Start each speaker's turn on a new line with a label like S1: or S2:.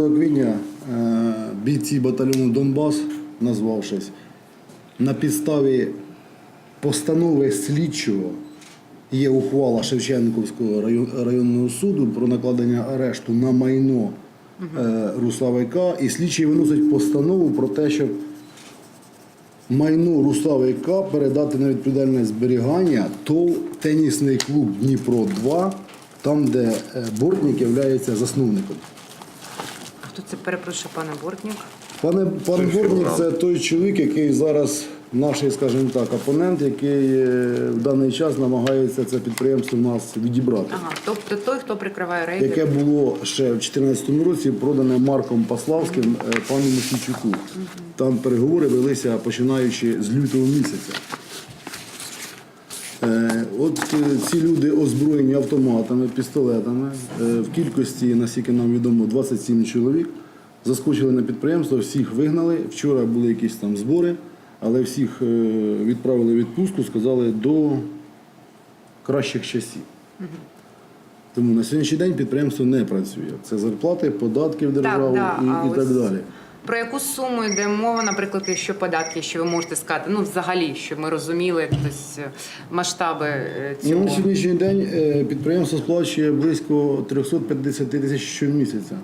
S1: квітня е, бійці батальйону Донбас, назвавшись, на підставі постанови слідчого є ухвала Шевченківського районного суду про накладення арешту на майно е, Руславика. І слідчий виносить постанову про те, щоб майно Руславика передати на відповідальне зберігання ТОВ тенісний клуб Дніпро 2, там, де е, Бортник є засновником.
S2: Хто це перепрошую, пане Бортнік?
S1: Пане пан Бортник це той чоловік, який зараз наш, скажімо так, опонент, який е, в даний час намагається це підприємство в нас відібрати.
S2: Ага, тобто той, хто прикриває рейди.
S1: Яке було ще в 2014 році продане Марком Паславським е, пану Мосійчуку. Там переговори велися починаючи з лютого місяця. Е, От е, ці люди озброєні автоматами, пістолетами е, в кількості, наскільки нам відомо, 27 чоловік. Заскочили на підприємство, всіх вигнали. Вчора були якісь там збори, але всіх відправили в відпустку, сказали до кращих часів. Тому на сьогоднішній день підприємство не працює. Це зарплати, податки в державу
S2: да,
S1: і, і так
S2: ось
S1: далі.
S2: Про яку суму йде мова, наприклад, якщо податки, що ви можете сказати? Ну, взагалі, щоб ми розуміли хтось е, масштаби е,
S1: Ну,
S2: цього.
S1: на сьогоднішній день е, підприємство сплачує близько 350 тисяч щомісяця